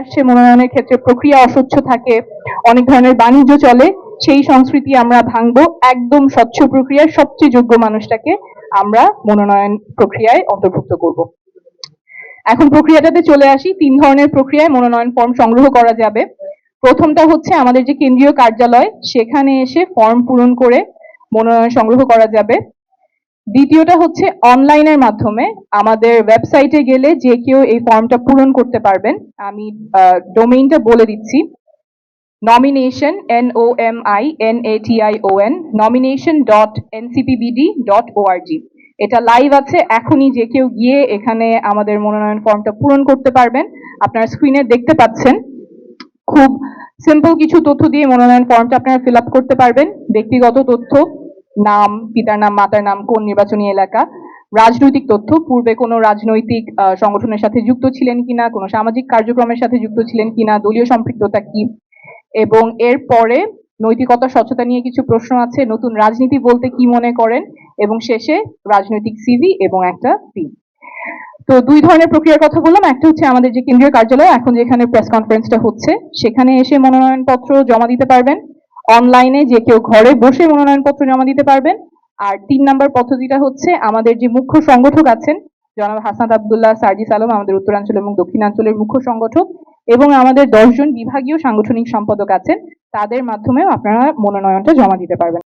আসছে মনোনয়নের ক্ষেত্রে প্রক্রিয়া অস্বচ্ছ থাকে, অনেক ধরনের বাণিজ্য চলে, সেই সংস্কৃতি আমরা ভাঙবো, একদম স্বচ্ছ প্রক্রিয়ার সবচেয়ে যোগ্য মানুষটাকে আমরা মনোনয়ন প্রক্রিয়ায় অন্তর্ভুক্ত করব। এখন প্রক্রিয়াটাতে চলে আসি, তিন ধরনের প্রক্রিয়ায় মনোনয়ন ফর্ম সংগ্রহ করা যাবে। প্রথমটা হচ্ছে আমাদের যে কেন্দ্রীয় কার্যালয়, সেখানে এসে ফর্ম পূরণ করে মনোনয়ন সংগ্রহ করা যাবে। দ্বিতীয়টা হচ্ছে অনলাইনের মাধ্যমে আমাদের ওয়েবসাইটে গেলে যে কেউ এই ফর্মটা পূরণ করতে পারবেন। আমি ডোমেইনটা বলে দিচ্ছি। Nomination N O M I N A T I O N nomination dot NCPBD dot ORG এটা লাইভ আছে, এখনই যে কেউ গিয়ে এখানে আমাদের মনোনয়ন ফর্মটা পূরণ করতে পারবেন। আপনারা স্ক্রিনে দেখতে পাচ্ছেন, খুব সিম্পল কিছু তথ্য দিয়ে মনোনয়ন ফর্মটা আপনারা ফিল আপ করতে পারবেন। ব্যক্তিগত তথ্য নাম, পিতার নাম, মাতার নাম কোন নির্বাচনী এলাকা? রাজনৈতিক তথ্য, পূর্বে কোনো রাজনৈতিক সংগঠনের সাথে যুক্ত ছিলেন কিনা? কোনো সামাজিক কার্যক্রমের সাথে যুক্ত ছিলেন কিনা? দলীয় সম্পৃক্ততা কি? এবং এর পরে নৈতিকতা, স্বচ্ছতা নিয়ে কিছু প্রশ্ন আছে। নতুন রাজনীতি বলতে কি মনে করেন? এবং শেষে রাজনৈতিক সিভি এবং একটা ফি। তো দুই ধরনের প্রক্রিয়ার কথা বললাম। একটা হচ্ছে আমাদের যে কেন্দ্রীয় কার্যালয়, এখন যেখানে প্রেস কনফারেন্সটা হচ্ছে, সেখানে এসে মনোনয়নপত্র জমা দিতে পারবেন। অনলাইনে যে কেউ ঘরে বসে মনোনয়নপত্র জমা দিতে পারবেন। আর তিন নম্বর পদ্ধতিটা হচ্ছে আমাদের যে মুখ্য সংগঠক আছেন, জনাব হাসান আবদুল্লাহ, সার্জিস আলম, আমাদের উত্তরাঞ্চল এবং দক্ষিণাঞ্চলের মুখ্য সংগঠক এবং আমাদের দশজন বিভাগীয় সাংগঠনিক সম্পাদক আছেন, তাদের মাধ্যমেও আপনারা মনোনয়নটা জমা দিতে পারবেন।